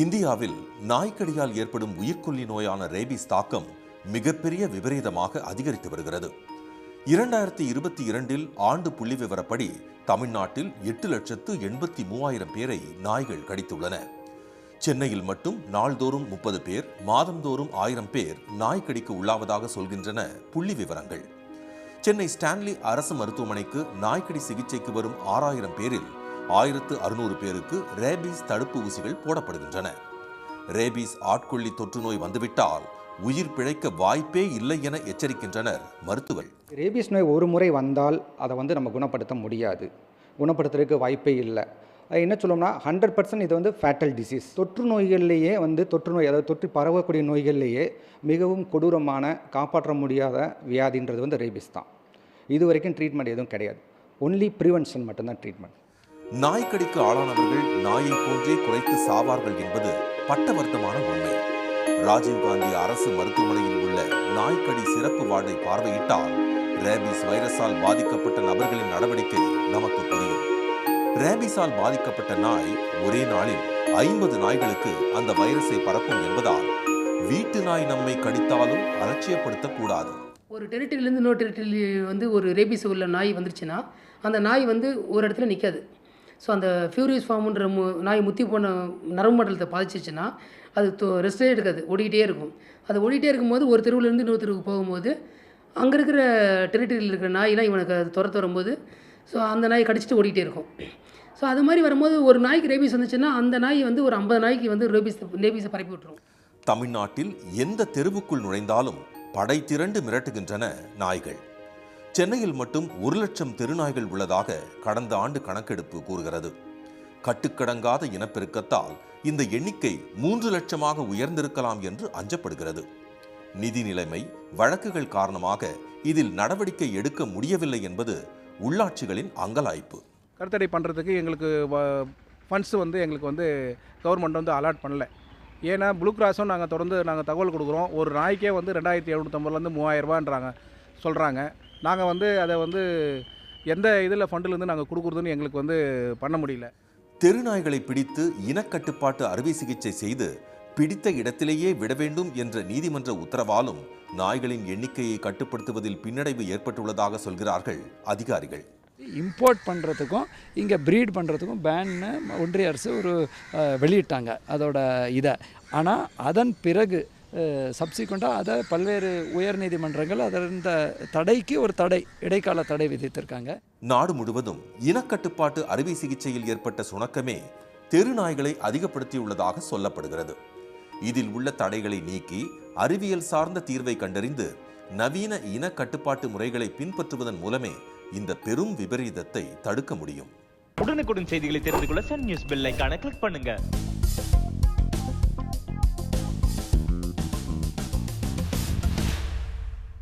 இந்தியாவில் நாய்க்கடியால் ஏற்படும் உயிர்கொல்லி நோயான ரேபிஸ் தாக்கம் மிகப்பெரிய விபரீதமாக அதிகரித்து வருகிறது. இரண்டாயிரத்தி இருபத்தி இரண்டில் ஆண்டு புள்ளி விவரப்படி தமிழ்நாட்டில் எட்டு லட்சத்து எண்பத்தி மூவாயிரம் பேரை நாய்கள் கடித்துள்ளன. சென்னையில் மட்டும் நாள்தோறும் முப்பது பேர் மாதந்தோறும் ஆயிரம் பேர் நாய்க்கடிக்கு உள்ளாவதாக சொல்கின்றன புள்ளி விவரங்கள். சென்னை ஸ்டான்லி அரசு மருத்துவமனைக்கு நாய்க்கடி சிகிச்சைக்கு வரும் ஆறாயிரம் பேரில் ஆயிரத்து அறுநூறு பேருக்கு ரேபீஸ் தடுப்பு ஊசிகள் போடப்படுகின்றன. ரேபீஸ் ஆட்கொள்ளி தொற்று நோய் வந்துவிட்டால் உயிர் பிழைக்க வாய்ப்பே இல்லை என எச்சரிக்கின்றனர் மருத்துவர் ரேபீஸ் நோய் ஒரு முறை வந்தால் அதை வந்து நம்ம குணப்படுத்த முடியாது. குணப்படுத்துறதுக்கு வாய்ப்பே இல்லை. என்ன சொல்லணும்னா ஹண்ட்ரட் பர்சன்ட் இது வந்து ஃபேட்டல் டிசீஸ் தொற்று நோய்கள்லேயே வந்து தொற்று நோய் அதாவது தொற்று பரவக்கூடிய நோய்கள்லேயே மிகவும் கொடூரமான காப்பாற்ற முடியாத வியாதின்றது வந்து ரேபிஸ் தான். இது வரைக்கும் ட்ரீட்மெண்ட் எதுவும் கிடையாது. ஒன்லி ப்ரிவென்ஷன் மட்டும்தான் ட்ரீட்மெண்ட் நாய்க்கடிக்கு ஆளானவர்கள் நாயை போன்றே குறைத்து சாவார்கள் என்பது பட்டவர்த்தமான உண்மை. ராஜீவ்காந்தி அரசு மருத்துவமனையில் உள்ள நாய்க்கடி சிறப்பு வார்டை பார்வையிட்டால் ரேபிஸ் வைரஸால் பாதிக்கப்பட்ட நபர்களின் நடவடிக்கை நமக்கு புரியும். ரேபிஸால் பாதிக்கப்பட்ட நாய் ஒரே நாளில் ஐம்பது நாய்களுக்கு அந்த வைரஸை பரப்பும் என்பதால் வீட்டு நாய் நம்மை கடித்தாலும் அலட்சியப்படுத்தக்கூடாது. ஒரு டெரிட்டரியிலேருந்து இன்னொரு டெரிட்டரி வந்து ஒரு ரேபிஸ் உள்ள நாய் வந்துருச்சுன்னா அந்த நாய் வந்து ஒரு இடத்துல நிற்காது ஸோ அந்த ஃபியூரியஸ் ஃபார்முன்ற மு நாய் முத்தி போன நரம்பு மண்டலத்தை பாதிச்சிச்சுன்னா அது ரெஸ்டே எடுக்காது ஓடிக்கிட்டே இருக்கும். அது ஓடிக்கிட்டே இருக்கும்போது ஒரு தெருவுலேருந்து இன்னொரு தெருவுக்கு போகும்போது அங்கே இருக்கிற டெரிட்டரியில் இருக்கிற நாயெலாம் இவனுக்கு அது துரத்து வரும்போது ஸோ அந்த நாய் கடிச்சிட்டு ஓடிக்கிட்டே இருக்கும். ஸோ அது மாதிரி வரும்போது ஒரு நாய்க்கு ரேபிஸ் வந்துச்சுன்னா அந்த நாய் வந்து ஒரு ஐம்பது நாய்க்கு வந்து ரேபிஸ் ரேபிஸை பரப்பி விட்டுரும். தமிழ்நாட்டில் எந்த தெருவுக்குள் நுழைந்தாலும் படை திரண்டு மிரட்டுகின்றன நாய்கள். சென்னையில் மட்டும் ஒரு லட்சம் தெருநாய்கள் உள்ளதாக கடந்த ஆண்டு கணக்கெடுப்பு கூறுகிறது. கட்டுக்கடங்காத இனப்பெருக்கத்தால் இந்த எண்ணிக்கை மூன்று லட்சமாக உயர்ந்திருக்கலாம் என்று அஞ்சப்படுகிறது. நிதி நிலைமை வழக்குகள் காரணமாக இதில் நடவடிக்கை எடுக்க முடியவில்லை என்பது உள்ளாட்சிகளின் அங்கலாய்ப்பு. கருத்தடை பண்ணுறதுக்கு எங்களுக்கு ஃபண்ட்ஸ் வந்து எங்களுக்கு வந்து கவர்மெண்ட் வந்து அலாட் பண்ணல. ஏன்னா ப்ளூ கிராஸும் நாங்கள் தொடர்ந்து நாங்கள் தகவல் கொடுக்குறோம். ஒரு நாய்க்கே வந்து ரெண்டாயிரத்தி எழுநூற்றம்பதுலேருந்து மூவாயிரரூபான்றாங்க சொல்கிறாங்க நாங்கள் வந்து அதை வந்து எந்த இதில் ஃபண்டுலேருந்து நாங்கள் கொடுக்குறதுன்னு எங்களுக்கு வந்து பண்ண முடியல. தெருநாய்களை பிடித்து இனக்கட்டுப்பாட்டு அறுவை சிகிச்சை செய்து பிடித்த இடத்திலேயே விட வேண்டும் என்ற நீதிமன்ற உத்தரவாலும் நாய்களின் எண்ணிக்கையை கட்டுப்படுத்துவதில் பின்னடைவு ஏற்பட்டுள்ளதாக சொல்கிறார்கள் அதிகாரிகள். இம்போர்ட் பண்ணுறதுக்கும் இங்கே ப்ரீட் பண்ணுறதுக்கும் பேன்னு ஒன்றிய அரசு ஒரு வெளியிட்டாங்க அதோட இதை. ஆனால் அதன் பிறகு சப்சிக்வெண்ட்டாக அதை பல்வேறு உயர் நீதிமன்றங்கள் அதன் இந்த தடைக்கு ஒரு தடை இடைக்கால தடை விதித்திருக்காங்க. நாடு முழுவதும் இனக்கட்டுப்பாட்டு அறுவை சிகிச்சையில் ஏற்பட்ட சுணக்கமே தெருநாய்களை அதிகப்படுத்தியுள்ளதாக சொல்லப்படுகிறது. இதில் உள்ள தடைகளை நீக்கி அறிவியல் சார்ந்த தீர்வை கண்டறிந்து நவீன இன கட்டுப்பாட்டு முறைகளை பின்பற்றுவதன் மூலமே இந்த பெரும் விபரீதத்தை தடுக்க முடியும். உடனுக்குடன் செய்திகளை தெரிந்து கொள்ள சன் நியூஸ் பெல் ஐகானை கிளிக் பண்ணுங்க.